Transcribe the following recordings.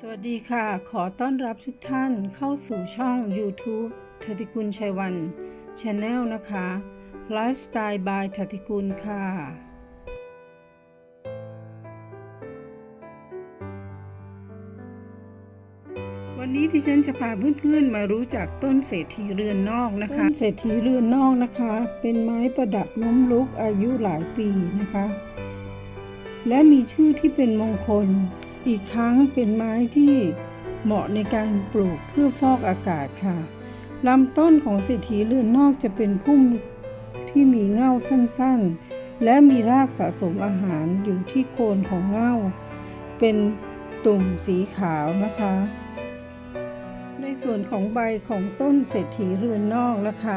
สวัสดีค่ะ ขอต้อนรับทุกท่านเข้าสู่ช่อง YouTube ทติกุลชัยวันช n แนลนะคะ ไลฟ์สไตล์บายทติกุลค่ะ วันนี้ที่ฉันจะพาเพื่อนๆมารู้จักต้นเศรษฐีเรือนนอกนะคะ ต้นเศรษฐีเรือนนอกนะคะ เป็นไม้ประดับล้มลุกอายุหลายปีนะคะ และมีชื่อที่เป็นมงคล อีกทั้งเป็นไม้ที่เหมาะในการปลูกเพื่อฟอกอากาศค่ะลำต้นของเศรษฐีเรือนนอกจะเป็นพุ่มที่มีเง่าสั้นๆ และมีรากสะสมอาหารอยู่ที่โคนของเง่า เป็นตุ่มสีขาวนะคะ ในส่วนของใบของต้นเศรษฐีเรือนนอกนะคะ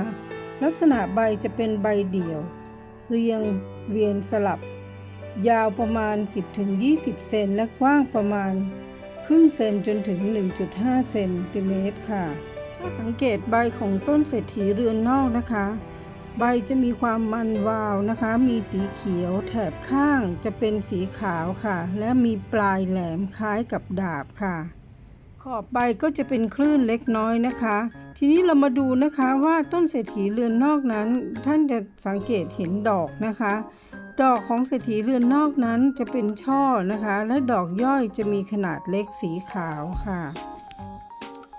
ลักษณะใบจะเป็นใบเดี่ยว เรียงเวียนสลับ ยาวประมาณ 10-20 เซนและกว้างประมาณครึ่งเซนจนถึง 1.5 เซนติเมตรค่ะ ถ้าสังเกตใบของต้นเศรษฐีเรือนนอกนะคะ ใบจะมีความมันวาวนะคะ มีสีเขียวแถบข้างจะเป็นสีขาวค่ะ และมีปลายแหลมคล้ายกับดาบค่ะ ขอบใบก็จะเป็นคลื่นเล็กน้อยนะคะ ทีนี้เรามาดูนะคะว่าต้นเศรษฐีเรือนนอกนั้น ท่านจะสังเกตเห็นดอกนะคะ ดอกของเศรษฐีเรือนนอกนั้นจะเป็นช่อนะคะ และดอกย่อยจะมีขนาดเล็กสีขาวค่ะ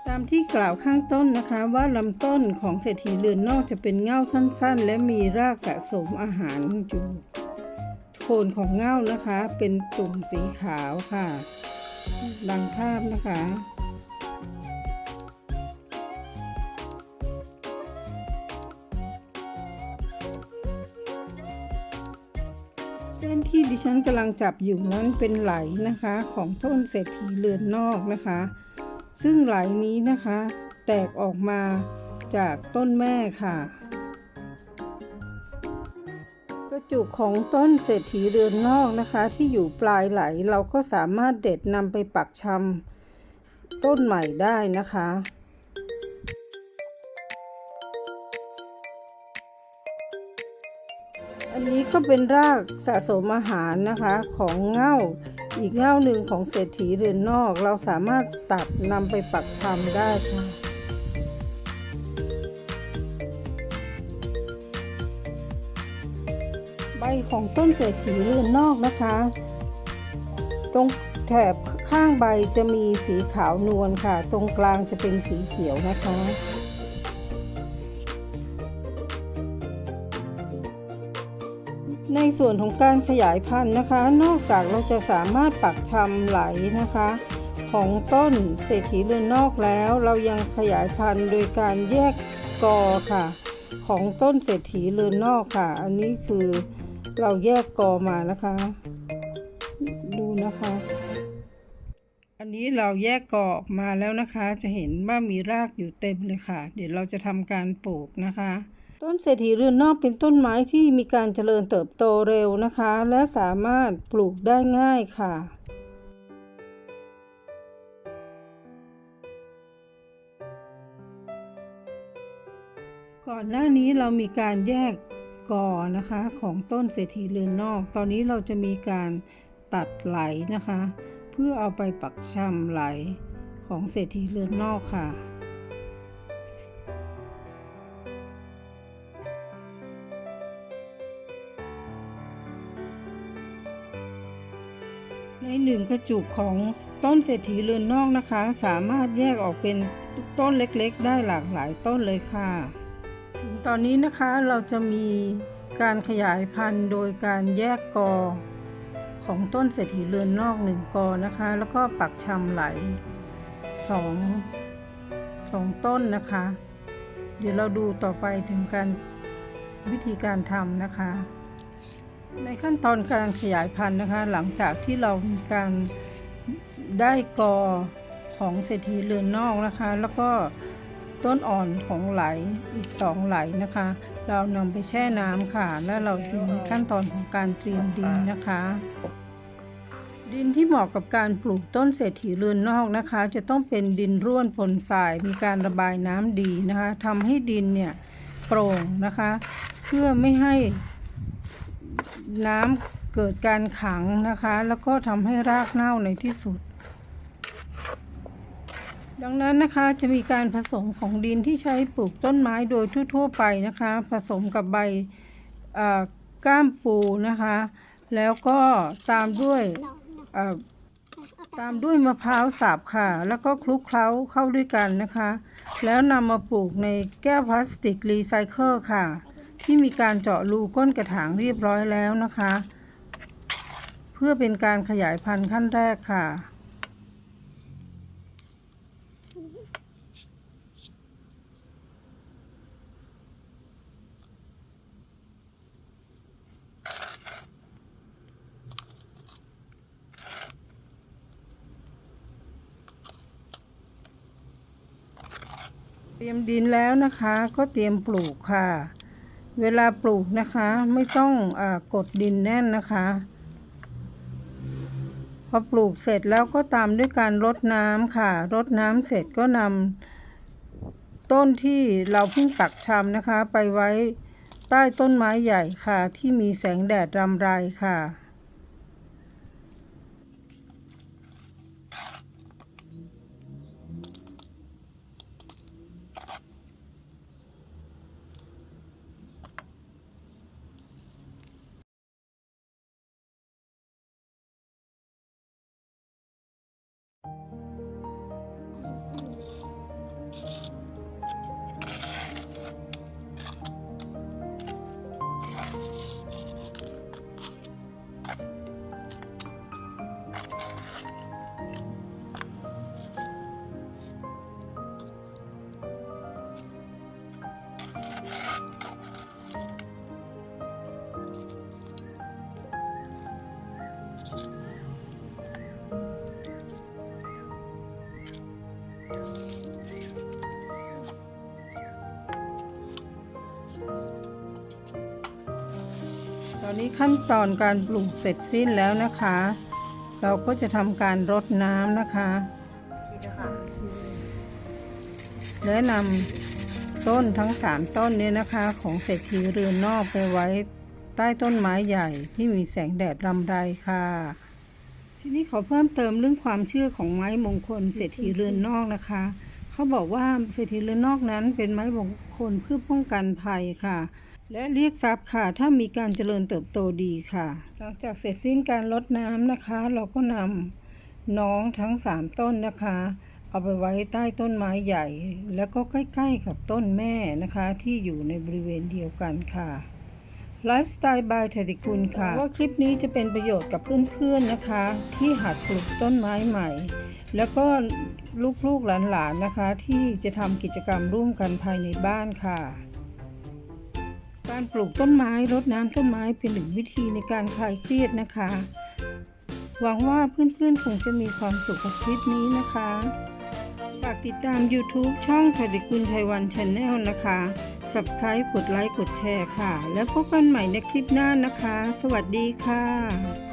ตามที่กล่าวข้างต้นนะคะ ว่าลำต้นของเศรษฐีเรือนนอกจะเป็นเง่าสั้นๆ และมีรากสะสมอาหารอยู่โคนของเง่านะคะ เป็นตุ่มสีขาวค่ะ ดังภาพนะคะ เส้นที่ดิฉันกำลังจับอยู่นั้นเป็นไหลนะคะของต้นเศรษฐีเรือนนอกนะคะ ซึ่งไหลนี้นะคะ แตกออกมาจากต้นแม่ค่ะ กระจุกของต้นเศรษฐีเรือนนอกนะคะ ที่อยู่ปลายไหลเราก็สามารถเด็ดนำไปปักชำต้นใหม่ได้นะคะ อันนี้ก็เป็นรากสะสมอาหารนะคะของเง่าอีกเง่าหนึ่งของเศรษฐีเรือนนอก เราสามารถตัดนำไปปักชำได้ค่ะใบของต้นเศรษฐีเรือนนอกนะคะ ตรงแถบข้างใบจะมีสีขาวนวลค่ะ ตรงกลางจะเป็นสีเขียวนะคะ ในส่วนของการขยายพันธุ์นะคะ นอกจากเราจะสามารถปักชำไหลนะคะ ของต้นเศรษฐีเรือนนอกแล้ว เรายังขยายพันธุ์โดยการแยกกอค่ะ ของต้นเศรษฐีเรือนนอกค่ะ อันนี้คือเราแยกกอมานะคะ ดูนะคะ อันนี้เราแยกกอออกมาแล้วนะคะ จะเห็นว่ามีรากอยู่เต็มเลยค่ะ เดี๋ยวเราจะทำการปลูกนะคะ ต้นเศรษฐีเรือนนอกเป็นต้นไม้ที่มีการเจริญเติบโตเร็วนะคะ และสามารถปลูกได้ง่ายค่ะก่อนหน้านี้เรามีการแยกกอนะคะของต้นเศรษฐีเรือนนอก ตอนนี้เราจะมีการตัดไหลนะคะ เพื่อเอาไปปักชำไหลของเศรษฐีเรือนนอกค่ะ ในหนึ่งกระจุกของต้นเศรษฐีเรือนนอกนะคะ สามารถแยกออกเป็นต้นเล็กๆ ได้หลากหลายต้นเลยค่ะ ถึงตอนนี้นะคะเราจะมีการขยายพันธุ์โดยการแยกกอ ของต้นเศรษฐีเรือนนอกหนึ่งกอนะคะ แล้วก็ปักชำไหลสองสองต้นนะคะ เดี๋ยวเราดูต่อไปถึงการวิธีการทำนะคะ ในขั้นตอนการขยายพันธุ์นะคะ หลังจากที่เรามีการได้กอของเศรษฐีเรือนนอกนะคะ แล้วก็ต้นอ่อนของไหลอีกสองไหลนะคะ เรานำไปแช่น้ำค่ะ และเราอยู่ในขั้นตอนของการเตรียมดินนะคะ ดินที่เหมาะกับการปลูกต้นเศรษฐีเรือนนอกนะคะ จะต้องเป็นดินร่วนปนทรายมีการระบายน้ำดีนะคะทำให้ดินเนี่ยโปร่งนะคะ เพื่อไม่ให้ น้ำเกิดการขังนะคะ แล้วก็ทำให้รากเน่าในที่สุด ดังนั้นนะคะจะมีการผสมของดินที่ใช้ปลูกต้นไม้โดยทั่ว ๆ ไปนะคะ ผสมกับใบก้ามปูนะคะ แล้วก็ตามด้วยตามด้วยมะพร้าวสับค่ะ แล้วก็คลุกเคล้าเข้าด้วยกันนะคะ แล้วนำมาปลูกในแก้วพลาสติกรีไซเคิลค่ะ ที่มีการเจาะรูก้นกระถางเรียบร้อยแล้วนะคะ เพื่อเป็นการขยายพันธุ์ขั้นแรกค่ะ เตรียมดินแล้วนะคะ ก็เตรียมปลูกค่ะ เวลาปลูกนะคะไม่ต้องอกดดินแน่นนะคะ พอปลูกเสร็จแล้วก็ตามด้วยการรดน้ำค่ะ รดน้ำเสร็จก็นำต้นที่เราเพิ่งปักชำนะคะ ไปไว้ใต้ต้นไม้ใหญ่ค่ะ ที่มีแสงแดดรำไรค่ะ ตอนนี้ขั้นตอนการปลูกเสร็จสิ้นแล้วนะคะ เราก็จะทำการรดน้ำนะคะและนำต้นทั้ง 3 ต้นนี้นะคะ ของเศรษฐีเรือนนอกไปไว้ใต้ต้นไม้ใหญ่ที่มีแสงแดดรำไรค่ะ ทีนี้ขอเพิ่มเติมเรื่องความเชื่อของไม้มงคลเศรษฐีเรือนนอกนะคะ เขาบอกว่าเศรษฐีเรือนนอกนั้นเป็นไม้มงคลเพื่อป้องกันภัยค่ะ และเรียกทรัพย์ค่ะ ถ้ามีการเจริญเติบโตดีค่ะ หลังจากเสร็จสิ้นการรดน้ำนะคะ เราก็นำน้องทั้ง 3 ต้นนะคะ เอาไปไว้ใต้ต้นไม้ใหญ่ แล้วก็ใกล้ๆกับต้นแม่นะคะ ที่อยู่ในบริเวณเดียวกันค่ะไลฟ์สไตล์บายเทติคุณค่ะว่าคลิปนี้จะเป็นประโยชน์กับเพื่อนๆนะคะ ที่หัดปลูกต้นไม้ใหม่ แล้วก็ลูกๆหลานๆนะคะ ที่จะทำกิจกรรมร่วมกันภายในบ้านค่ะ การปลูกต้นไม้รดน้ำต้นไม้เป็นหนึ่งวิธีในการคลายเครียดนะคะ หวังว่าเพื่อนๆคงจะมีความสุขกับคลิปนี้นะคะฝากติดตาม YouTube ช่องถดิคุณชัยวันชาแนลนะคะ Subscribe กดไลค์ กดแชร์ค่ะ แล้วพบกันใหม่ในคลิปหน้านะคะ สวัสดีค่ะ